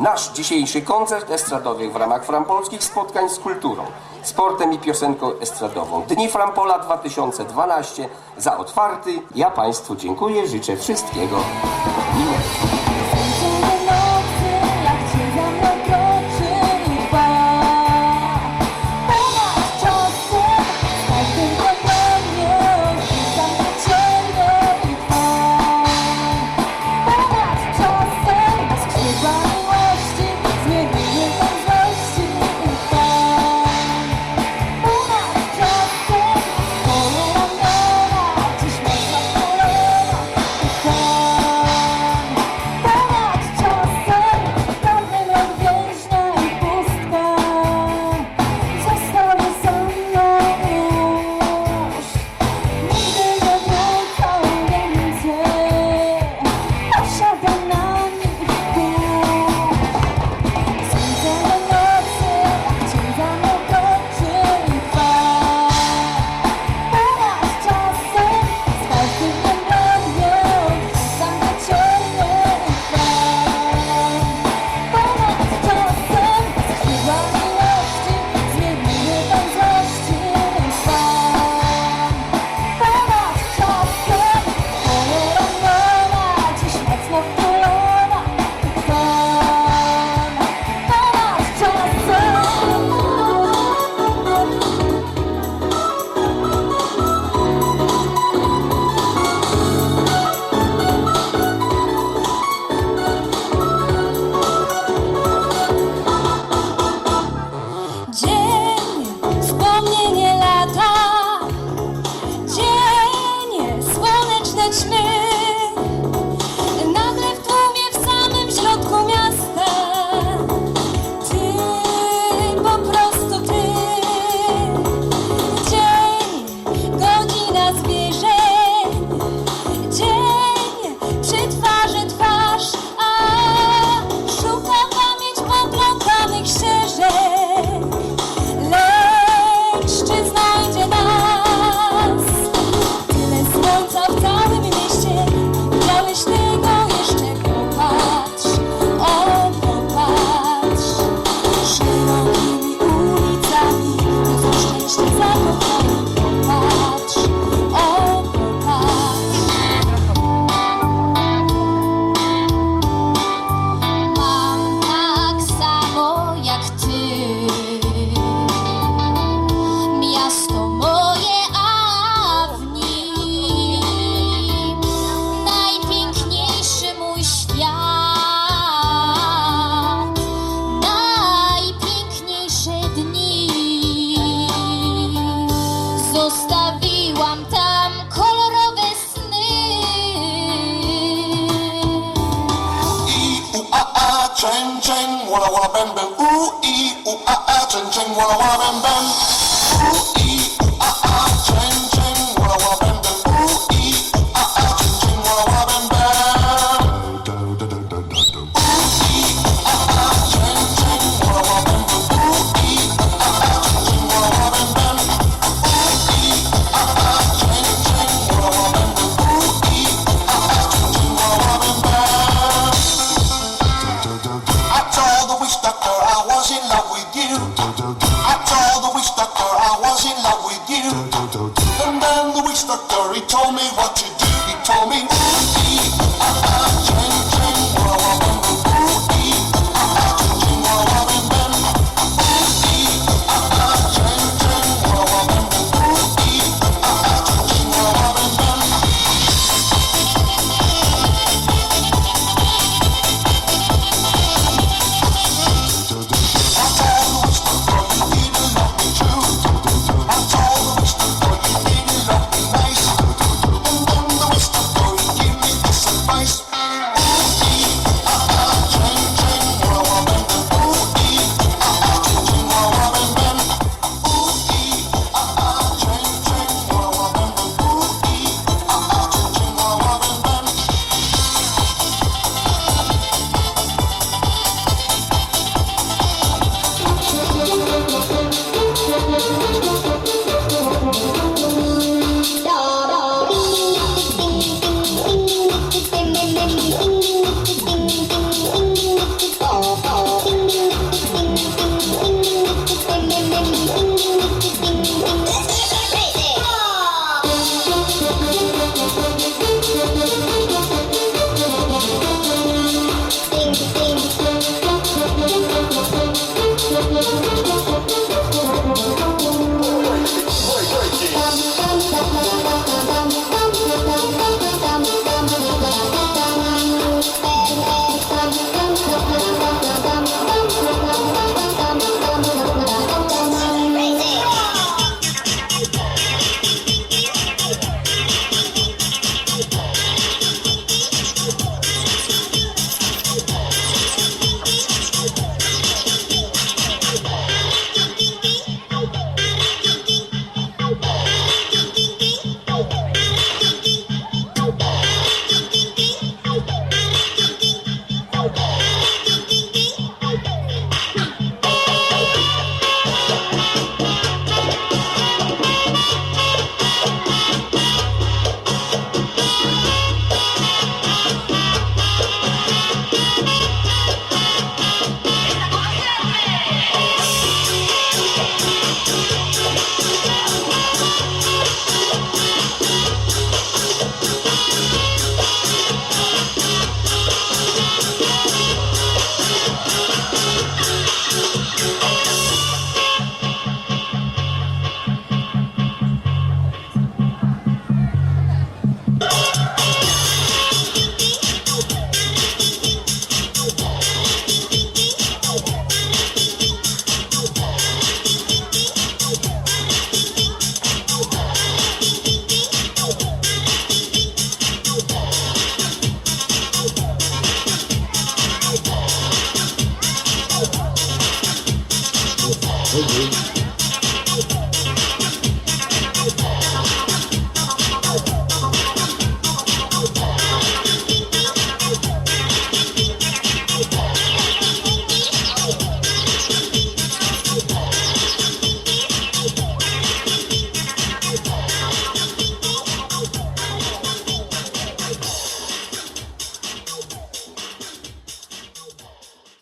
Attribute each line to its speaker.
Speaker 1: Nasz dzisiejszy koncert estradowy w ramach frampolskich spotkań z kulturą, sportem i piosenką estradową. Dni Frampola 2012 za otwarty. Ja Państwu dziękuję, życzę wszystkiego miłego.
Speaker 2: 와밤밤 우이 우아아 전쟁 와와밤밤 우이 Thank you.